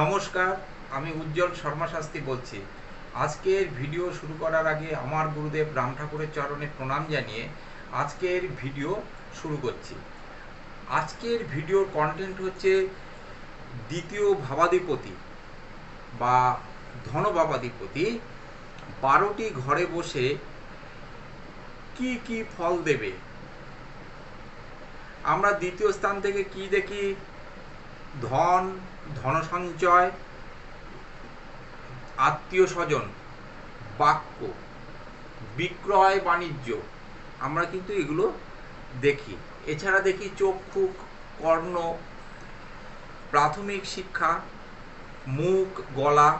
নমস্কার, আমি উজ্জ্বল শর্মা শাস্ত্রী বলছি। আজকের ভিডিও শুরু করার আগে আমার গুরুদেব রাম ঠাকুরের চরণে প্রণাম জানিয়ে আজকের ভিডিও শুরু করছি। আজকের ভিডিওর কন্টেন্ট হচ্ছে দ্বিতীয় ভাবাধিপতি বা ধনভাবাধিপতি বারোটি ঘরে বসে কি কি ফল দেবে? আমরা দ্বিতীয় স্থান থেকে কি দেখি? ধন ধন সঞ্চয় আত্মীয় স্বজন বাক্য, বিক্রয় বাণিজ্য, আমরা কিন্তু এগুলো দেখি। এছাড়া দেখি চক্ষু কর্ণ, প্রাথমিক শিক্ষা, মুখ, গলা,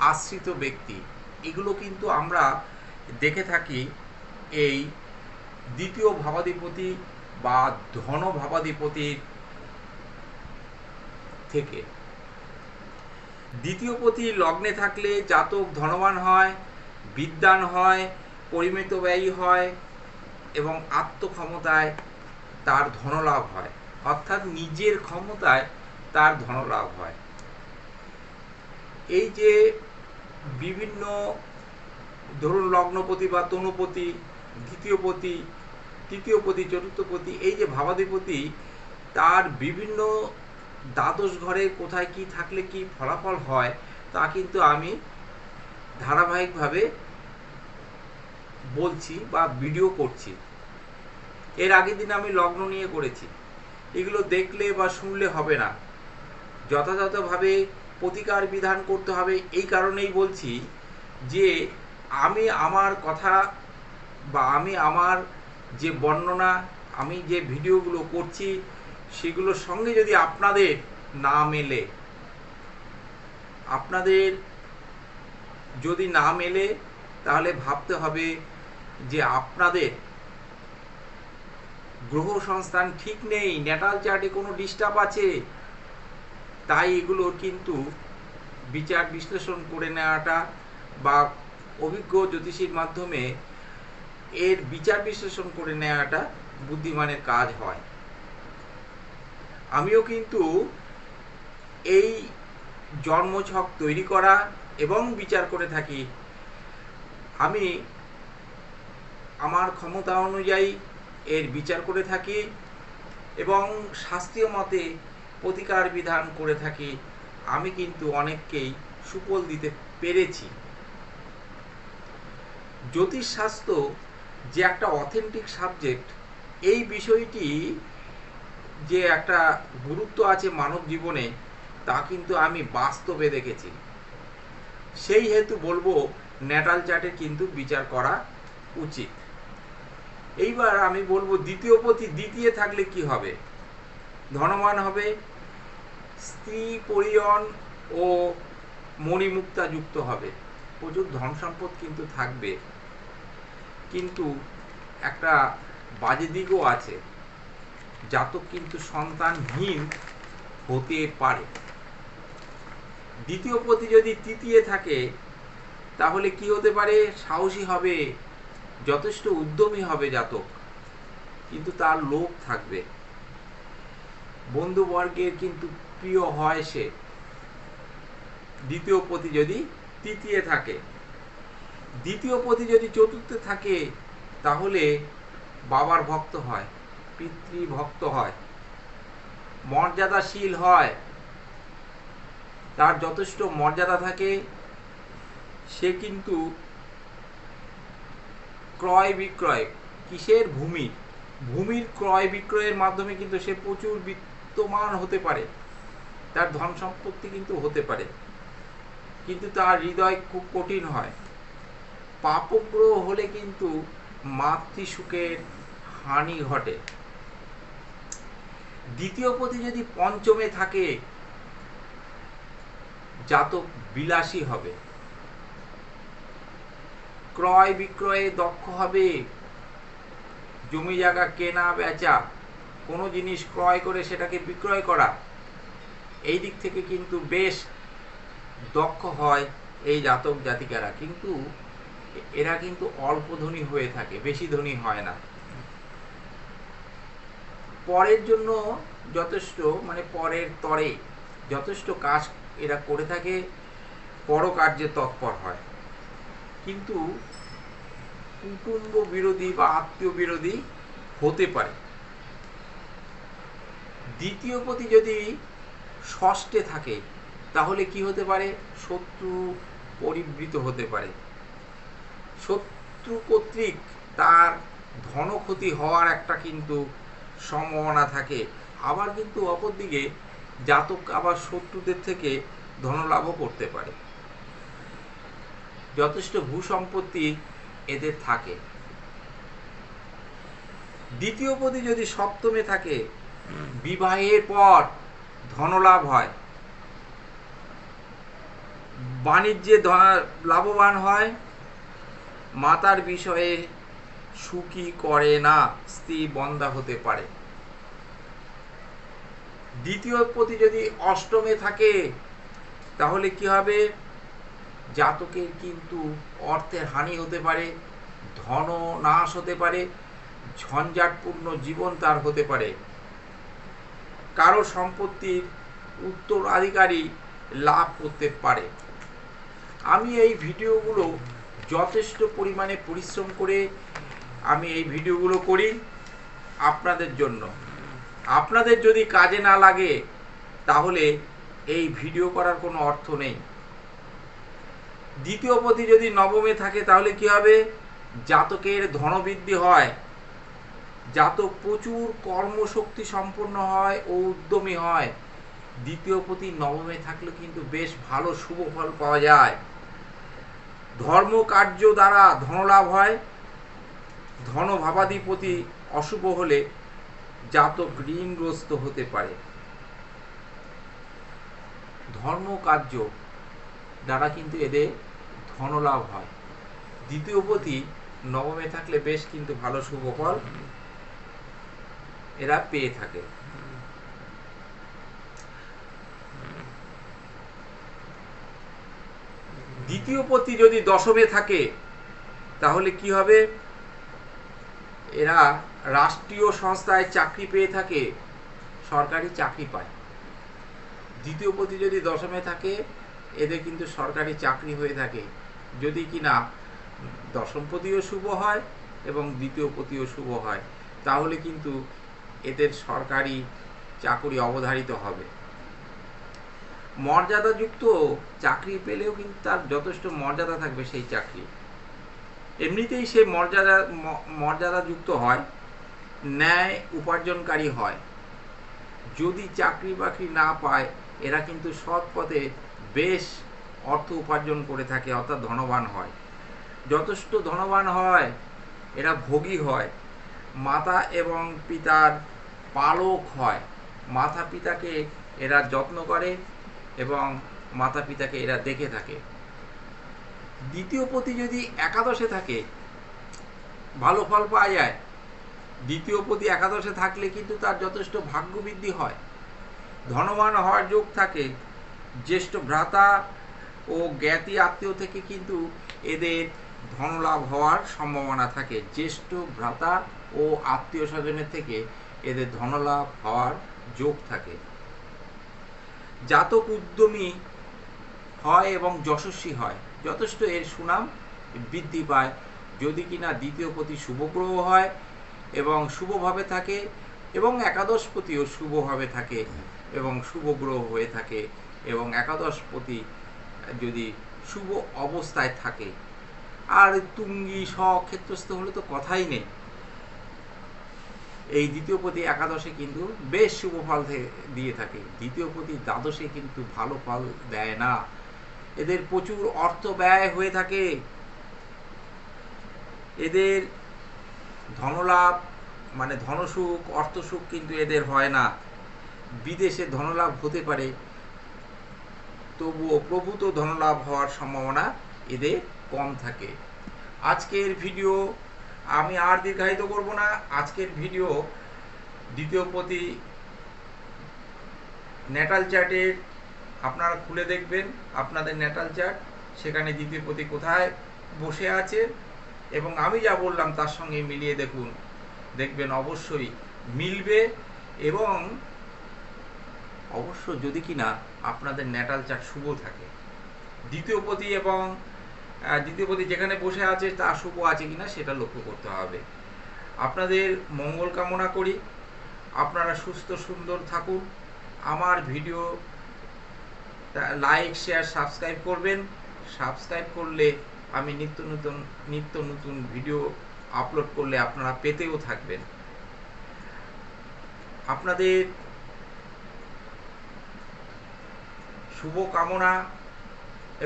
আশ্রিত ব্যক্তি। এগুলো কিন্তু আমরা দেখে থাকি এই দ্বিতীয় ভাবাধিপতি বা ধন ভাবাধিপতির থেকে। দ্বিতীয় পতি লগ্নে থাকলে জাতক ধনবান হয় বিদ্যান হয়, পরিমিত ব্যয়ী হয় এবং আত্মক্ষমতায় তার ধনলাভ হয়। অর্থাৎ নিজের ক্ষমতায় তার ধনলাভ হয়। এই যে বিভিন্ন ধরুন লগ্নপতি বা তনুপতি, দ্বিতীয় পতি, তৃতীয় পতি, চতুর্থ পতি, এই যে ভাবাধিপতি, তার বিভিন্ন দ্বাদশ ঘরে কোথায় কি থাকলে কি ফলাফল হয়, তা কিন্তু আমি ধারাবাহিকভাবে বলছি বা ভিডিও করছি। এর আগের দিন আমি লগ্ন নিয়ে করেছি। এগুলো দেখলে বা শুনলে হবে না। যথাযথভাবে প্রতিকার বিধান করতে হবে, এই কারণেই বলছি যে আমি আমার কথা বা আমি আমার যে বর্ণনা, আমি যে ভিডিওগুলো করছি সেগুলোর সঙ্গে যদি আপনাদের না মেলে, আপনাদের যদি না মেলে, তাহলে ভাবতে হবে যে আপনাদের গ্রহ সংস্থান ঠিক নেই, ন্যাটাল চার্টে কোনো ডিস্টার্ব আছে। তাই এগুলো কিন্তু বিচার বিশ্লেষণ করে নেওয়াটা বা অভিজ্ঞ জ্যোতিষীর মাধ্যমে এর বিচার বিশ্লেষণ করে নেওয়াটা বুদ্ধিমানের কাজ হয়। আমিও কিন্তু এই জন্মছক তৈরি করা এবং বিচার করে থাকি। আমি আমার ক্ষমতা অনুযায়ী এর বিচার করে থাকি এবং শাস্ত্রীয় মতে প্রতিকার বিধান করে থাকি। আমি কিন্তু অনেককেই সুফল দিতে পেরেছি। জ্যোতিষশাস্ত্র যে একটা অথেন্টিক সাবজেক্ট এই বিষয়টি যে একটা গুরুত্ব আছে মানব জীবনে, তা কিন্তু আমি বাস্তবে দেখেছি। সেই হেতু বলব, ন্যাটাল চার্টে কিন্তু বিচার করা উচিত। এইবার আমি বলব, দ্বিতীয় পতি, দ্বিতীয় থাকলে কি হবে? ধনবান হবে, স্ত্রী পরিয়ন ও মণিমুক্তা যুক্ত হবে। প্রচুর ধন সম্পদ কিন্তু থাকবে। কিন্তু একটা বাজে দিকও আছে। জাতক কিন্তু সন্তানহীন হতে পারে। দ্বিতীয় পতি যদি তৃতীয় থাকে, তাহলে কি হতে পারে? সাহসী হবে, যথেষ্ট উদ্যমী হবে জাতক। কিন্তু তার লোভ থাকবে। বন্ধুবর্গের কিন্তু প্রিয় হয় সে। দ্বিতীয় পতি যদি তৃতীয় থাকে। দ্বিতীয় পতি যদি চতুর্থে থাকে, তাহলে বাবার ভক্ত হয়। পিতৃভক্ত হয়। মর্যাদাশীল হয়। তার যথেষ্ট মর্যাদা থাকে। সে কিন্তু ক্রয় বিক্রয়। কিসের ভূমি? ভূমির ক্রয় বিক্রয়ের মাধ্যমে কিন্তু সে প্রচুর বিত্তমান হতে পারে। তার ধন সম্পত্তি কিন্তু হতে পারে। কিন্তু তার হৃদয় খুব কঠিন হয়। পাপগ্রহ হলে কিন্তু মাতৃসুখের হানি ঘটে। দ্বিতীয় পতি যদি পঞ্চমে থাকে, জাতক বিলাসী হবে। ক্রয় বিক্রয়ে দক্ষ হবে। জমি জায়গা কেনা, বেচা, কোনো জিনিস ক্রয় করে সেটাকে বিক্রয় করা, এই দিক থেকে কিন্তু বেশ দক্ষ হয় এই জাতক জাতিকারা। কিন্তু এরা কিন্তু অল্প ধনী হয়ে থাকে, বেশি ধনী হয় না। পরের জন্য যথেষ্ট মানে পরের তরে যথেষ্ট কাজ এরা করে থাকে, পরকার্যে তৎপর হয়। কিন্তু কুটুম্ব বিরোধী বা আত্মীয় বিরোধী হতে পারে। দ্বিতীয় পতি যদি ষষ্ঠে থাকে, তাহলে কি হতে পারে? শত্রু পরিবৃত হতে পারে। শত্রু কর্তৃক তার ধনক্ষতি হওয়ার একটা কিন্তু সম্ভাবনা থাকে। আবার কিন্তু অপরদিকে জাতক আবার শত্রুদের থেকে ধনলাভও করতে পারে। যথেষ্ট ভূসম্পত্তি এদের থাকে। দ্বিতীয় পতি যদি সপ্তমে থাকে, বিবাহের পর ধনলাভ হয়। বাণিজ্যে লাভবান হয়। মাতার বিষয়ে সুখী করে না, স্ত্রী বন্ধা হতে পারে। দ্বিতীয় পতি যদি অষ্টমে থাকে, তাহলে কি হবে? জাতকের কিন্তু অর্থের হানি হতে পারে ধন নাশ হতে পারে, ঝঞ্ঝাটপূর্ণ জীবন তার হতে পারে। কারও সম্পত্তির উত্তরাধিকারী লাভ করতে পারে। আমি এই ভিডিওগুলো যথেষ্ট পরিমাণে পরিশ্রম করে আমি এই ভিডিওগুলো করি আপনাদের জন্য। আপনাদের যদি কাজে না লাগে, তাহলে এই ভিডিও করার কোনো অর্থ নেই। দ্বিতীয় পতি যদি নবমে থাকে, তাহলে কি হবে? জাতকের ধনবৃদ্ধি হয়। জাতক প্রচুর কর্মশক্তি সম্পন্ন হয় ও উদ্যমী হয়। দ্বিতীয় পতি নবমে থাকলে কিন্তু বেশ ভালো শুভ ফল পাওয়া যায়। ধর্ম কার্য দ্বারা ধনলাভ হয়। ধন ভাবাধিপতি অশুভ হলে জাতক ঋণগ্রস্ত হতে পারে। ধর্ম কার্য দ্বারা কিন্তু এদের ধনলাভ হয়। দ্বিতীয় পতি নবমে থাকলে বেশ কিন্তু ভালো শুভ ফল এরা পেয়ে থাকে। দ্বিতীয় পতি যদি দশমে থাকে, তাহলে কি হবে? এরা রাষ্ট্রীয় সংস্থায় চাকরি পেয়ে থাকে, সরকারি চাকরি পায়। দ্বিতীয় পতি যদি দশমে থাকে, এদের কিন্তু সরকারি চাকরি হয়ে থাকে। যদি কিনা পতিও শুভ হয় এবং দ্বিতীয় পতিও শুভ হয়, তাহলে কিন্তু এদের সরকারি চাকরি অবধারিত হবে। মর্যাদাযুক্ত চাকরি পেলেও কিন্তু তার যথেষ্ট মর্যাদা থাকবে সেই চাকরি এমনিতেই সে মর্যাদা মর্যাদাযুক্ত হয়, ন্যায় উপার্জনকারী হয়। যদি চাকরি বাকরি না পায়, এরা কিন্তু সৎ পথে বেশ অর্থ উপার্জন করে থাকে, অর্থাৎ ধনবান হয়। যথেষ্ট ধনবান হয়, এরা ভোগী হয়। মাতা এবং পিতার পালক হয়। মাতা পিতাকে এরা যত্ন করে এবং মাতা পিতাকে এরা দেখে থাকে। দ্বিতীয় পতি যদি একাদশে থাকে, ভালো ফল পাওয়া যায়। দ্বিতীয় পতি একাদশে থাকলে কিন্তু তার যথেষ্ট ভাগ্য বৃদ্ধি হয়। ধনবান হওয়ার যোগ থাকে। জ্যেষ্ঠ ভ্রাতা ও জ্ঞাতি আত্মীয় থেকে কিন্তু এদের ধনলাভ হওয়ার সম্ভাবনা থাকে। জ্যেষ্ঠ ভ্রাতা ও আত্মীয় স্বজনের থেকে এদের ধনলাভ হওয়ার যোগ থাকে। জাতক উদ্যমী হয় এবং যশস্বী হয়। যথেষ্ট এর সুনাম বৃদ্ধি পায়। যদি কিনা দ্বিতীয় প্রতি শুভগ্রহ হয় এবং শুভভাবে থাকে এবং একাদশ প্রতিও শুভভাবে থাকে এবং শুভ গ্রহ হয়ে থাকে এবং একাদশ প্রতি যদি শুভ অবস্থায় থাকে। আর তুঙ্গি ক্ষেত্রস্থ হলে তো কথাই নেই। এই দ্বিতীয় প্রতি একাদশে কিন্তু বেশ শুভ ফল দিয়ে থাকে। দ্বিতীয় প্রতি দ্বাদশে কিন্তু ভালো ফল দেয় না। এদের প্রচুর অর্থ ব্যয় হয়ে থাকে। এদের ধনলাভ মানে ধনসুখ, অর্থসুখ কিন্তু এদের হয় না। বিদেশে ধনলাভ হতে পারে, তবুও প্রভূত ধনলাভ হওয়ার সম্ভাবনা এদের কম থাকে। আজকের ভিডিও আমি আর দীর্ঘায়িত করব না। আজকের ভিডিও দ্বিতীয় প্রতি নেটাল চার্টের আপনারা খুলে দেখবেন আপনাদের নেটাল চার্ট সেখানে দ্বিতীয় প্রতি কোথায় বসে আছে এবং আমি যা বললাম তার সঙ্গে মিলিয়ে দেখুন। দেখবেন অবশ্যই মিলবে এবং অবশ্য যদি কিনা আপনাদের ন্যাটাল চার্ট শুভ থাকে। দ্বিতীয় পতি এবং আহ, দ্বিতীয় পতি যেখানে বসে আছে তা শুভ আছে কিনা সেটা লক্ষ্য করতে হবে। আপনাদের মঙ্গল কামনা করি। আপনারা সুস্থ সুন্দর থাকুন। আমার ভিডিও লাইক শেয়ার সাবস্ক্রাইব করবেন। সাবস্ক্রাইব করলে আমি নিত্য নতুন নিত্য নতুন ভিডিও আপলোড করলে আপনারা পেতেও থাকবেন। আপনাদের শুভ কামনা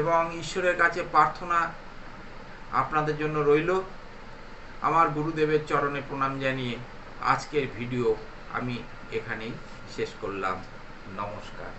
এবং ঈশ্বরের কাছে প্রার্থনা আপনাদের জন্য রইল। আমার গুরুদেবের চরণে প্রণাম জানিয়ে আজকের ভিডিও আমি এখানেই শেষ করলাম। নমস্কার।